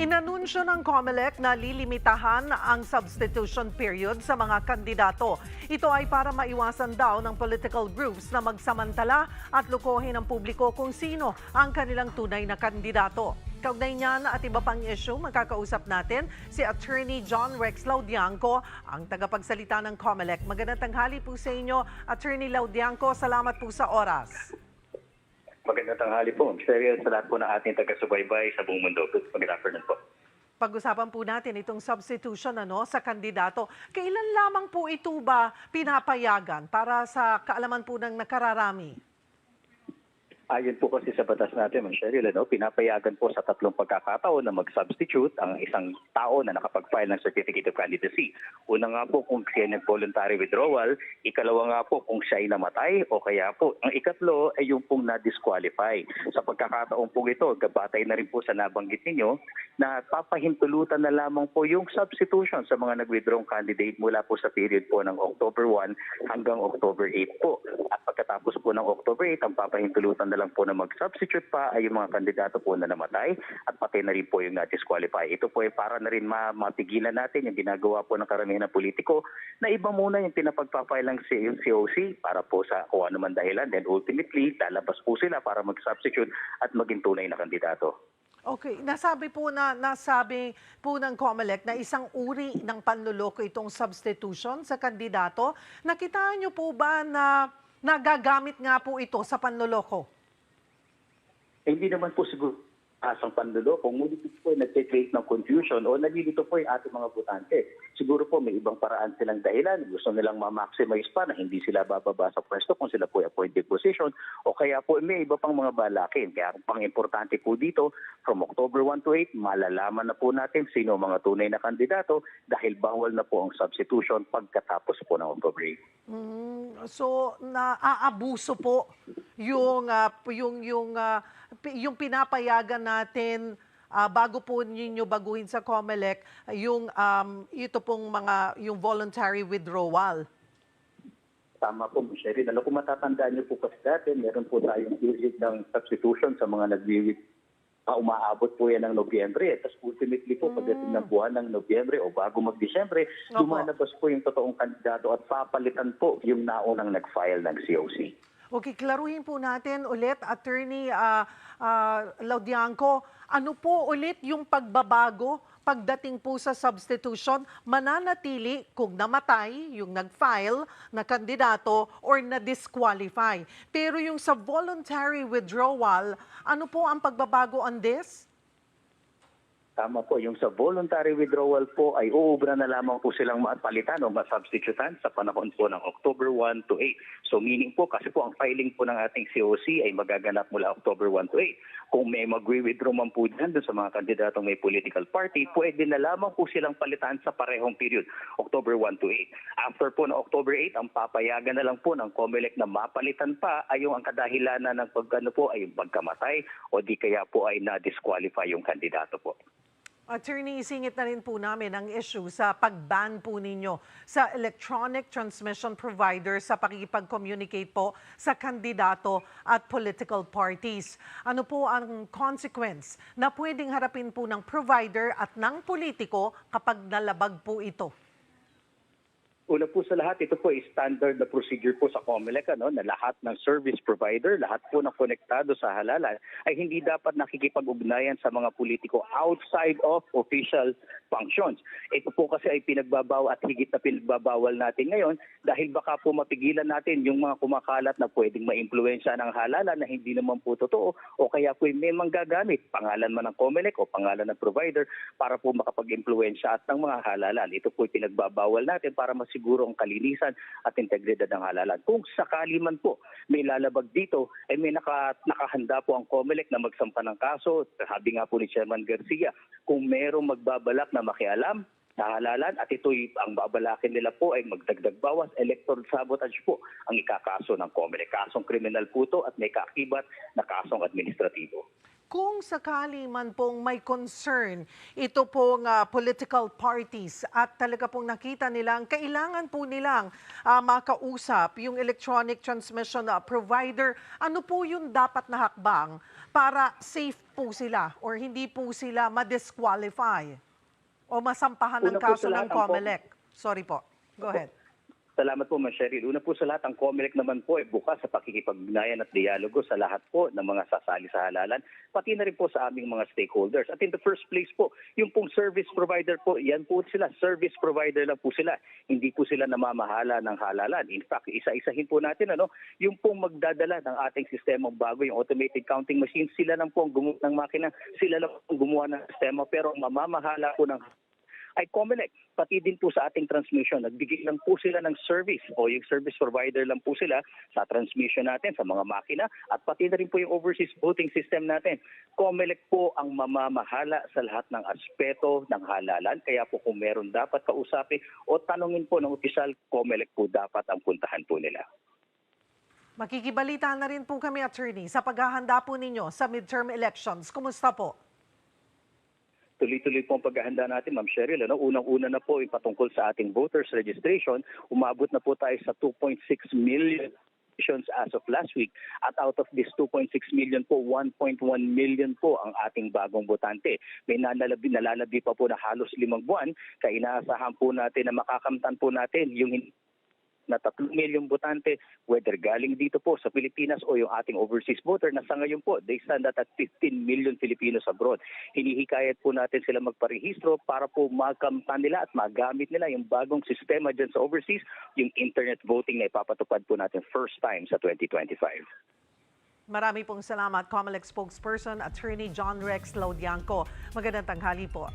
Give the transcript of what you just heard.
Inanunsyo ng COMELEC na lilimitahan ang substitution period sa mga kandidato. Ito ay para maiwasan daw ng political groups na magsamantala at lukohin ng publiko kung sino ang kanilang tunay na kandidato. Kaugnay niyan at iba pang issue, magkakausap natin si Attorney John Rex Laudianco, ang tagapagsalita ng COMELEC. Magandang tanghali po sa inyo, Attorney Laudianco. Salamat po sa oras. Magandang tanghali po. Serial sa lahat po ng ating taga-subaybay sa buong mundo. Magandang afternoon po. Pag-usapan po natin itong substitution ano, sa kandidato. Kailan lamang po ito ba pinapayagan para sa kaalaman po ng nakararami? Ayon po kasi sa batas natin, Ma'am Cheryl, ano, pinapayagan po sa tatlong pagkakataon na mag-substitute ang isang tao na nakapag-file ng Certificate of Candidacy. Una nga po kung siya nag-voluntary withdrawal, ikalawa nga po kung siya ay namatay o kaya po ang ikatlo ay yung pong na-disqualify. Sa pagkakataon po ito, gabatay na rin po sa nabanggit ninyo na papahintulutan na lamang po yung substitution sa mga nag-withdraw candidate mula po sa period po ng October 1 hanggang October 8 po. At pagkatapos po ng October 8, ang papahintulutan na lang po na mag-substitute pa ay yung mga kandidato po na namatay at pati na rin po yung na-disqualify. Ito po ay para na rin ma- mapigilan natin yung ginagawa po ng karamihan ng politiko na iba muna yung pinapagpapile ng C- yung COC para po sa kung ano man dahilan. Then ultimately, lalabas po sila para mag-substitute at maging tunay na kandidato. Okay, nasabi po na nasabi po ng COMELEC na isang uri ng panluloko itong substitution sa kandidato. Nakitaan niyo po ba na nagagamit nga po ito sa panluloko? Eh, hindi naman po siguro asang panluloko, ngunit ito po ay nagte-create ng confusion o nalilito po yung ating mga botante. Siguro po may ibang paraan silang dahilan, gusto nilang ma-maximize pa na hindi sila bababa sa pwesto kung sila po ay appointed position o kaya po may iba pang mga balakin. Kaya ang pang-importante po dito, from October 1 to 8, malalaman na po natin sino mga tunay na kandidato dahil bawal na po ang substitution pagkatapos po ng October 8. Mm, so naaabuso po yung ah, yung yung pi- yung pinapayagan natin ah, bago po ninyo baguhin sa COMELEC yung um, ito pong mga yung voluntary withdrawal. Tama po, Michelle. Alam kung matatandaan niyo po kasi dati, meron po tayong period ng substitution sa mga nagwiwit uh, umaabot po yan ng Nobyembre. Tapos ultimately po, pagdating ng buwan ng Nobyembre o bago mag-Disyembre, Opo. lumalabas po yung totoong kandidato at papalitan po yung naunang nag-file ng COC. Okay, klaruhin po natin ulit, Attorney ah, ah, Laudianco, ano po ulit yung pagbabago pagdating po sa substitution, mananatili kung namatay yung nag-file na kandidato or na-disqualify. Pero yung sa voluntary withdrawal, ano po ang pagbabago on this? Tama po, yung sa voluntary withdrawal po ay uubra na lamang po silang mapalitan o masubstitutan sa panahon po ng October 1 to 8. So meaning po, kasi po ang filing po ng ating COC ay magaganap mula October 1 to 8. Kung may mag-withdraw man po dyan sa mga kandidatong may political party, pwede na lamang po silang palitan sa parehong period, October 1 to 8. After po ng October 8, ang papayagan na lang po ng COMELEC na mapalitan pa ay yung ang kadahilanan ng pagkano po ay pagkamatay o di kaya po ay na-disqualify yung kandidato po. Attorney, isingit na rin po namin ang issue sa pag-ban po ninyo sa electronic transmission provider sa pakikipag-communicate po sa kandidato at political parties. Ano po ang consequence na pwedeng harapin po ng provider at ng politiko kapag nalabag po ito? Una po sa lahat, ito po ay standard na procedure po sa COMELEC ano, na lahat ng service provider, lahat po ng konektado sa halalan ay hindi dapat nakikipag-ugnayan sa mga politiko outside of official functions. Ito po kasi ay pinagbabawal at higit na pinagbabawal natin ngayon dahil baka po mapigilan natin yung mga kumakalat na pwedeng maimpluwensya ng halalan na hindi naman po totoo o kaya po may manggagamit pangalan man ng COMELEC o pangalan ng provider para po makapag-impluwensya at ng mga halalan. Ito po ay pinagbabawal natin para masiguro ang kalinisan at integridad ng halalan. Kung sakali man po may lalabag dito, ay may naka, nakahanda po ang COMELEC na magsampa ng kaso. Sabi nga po ni Chairman Garcia, kung merong magbabalak na makialam, halalan at ito'y ang babalakin nila po ay magdagdag bawas electoral sabotage po ang ikakaso ng COMELEC. Kasong kriminal po to at may kaakibat na kasong administratibo. Kung sakali man pong may concern ito pong ah, political parties at talaga pong nakita nilang kailangan po nilang ah, makausap yung electronic transmission ah, provider, ano po yung dapat na hakbang para safe po sila or hindi po sila ma-disqualify o masampahan ng Una po kaso ng COMELEC? Sorry po. Go ahead. Salamat po, Ms. Cheryl. Una po sa lahat, ang COMELEC naman po ay bukas sa pakikipagnayan at dialogo sa lahat po ng mga sasali sa halalan, pati na rin po sa aming mga stakeholders. At in the first place po, yung pong service provider po, yan po sila, service provider lang po sila. Hindi po sila namamahala ng halalan. In fact, isa-isahin po natin, ano, yung pong magdadala ng ating sistemang bago, yung automated counting machine, sila lang po ang gumawa ng makina, sila lang po ang gumawa ng sistema, pero mamamahala po ng ay COMELEC, pati din po sa ating transmission. Nagbigay lang po sila ng service o yung service provider lang po sila sa transmission natin, sa mga makina at pati na rin po yung overseas voting system natin. COMELEC po ang mamamahala sa lahat ng aspeto ng halalan. Kaya po kung meron dapat kausapin o tanungin po ng opisyal, COMELEC po dapat ang puntahan po nila. Makikibalita na rin po kami, attorney, sa paghahanda po ninyo sa midterm elections. Kumusta po? Tuloy-tuloy po ang paghahanda natin, Ma'am Cheryl. Ano? Unang-una na po yung patungkol sa ating voters registration. Umabot na po tayo sa 2.6 million registrations as of last week. At out of this 2.6 million po, 1.1 million po ang ating bagong botante. May nalalabi, nalalabi pa po na halos limang buwan. Kaya inaasahan po natin na makakamtan po natin yung na 3 milyong botante, whether galing dito po sa Pilipinas o yung ating overseas voter na sa ngayon po, they stand at 15 million Filipinos abroad. Hinihikayat po natin sila magparehistro para po makamtan nila at magamit nila yung bagong sistema dyan sa overseas, yung internet voting na ipapatupad po natin first time sa 2025. Marami pong salamat, COMELEC spokesperson, attorney John Rex Laudianco. Magandang tanghali po.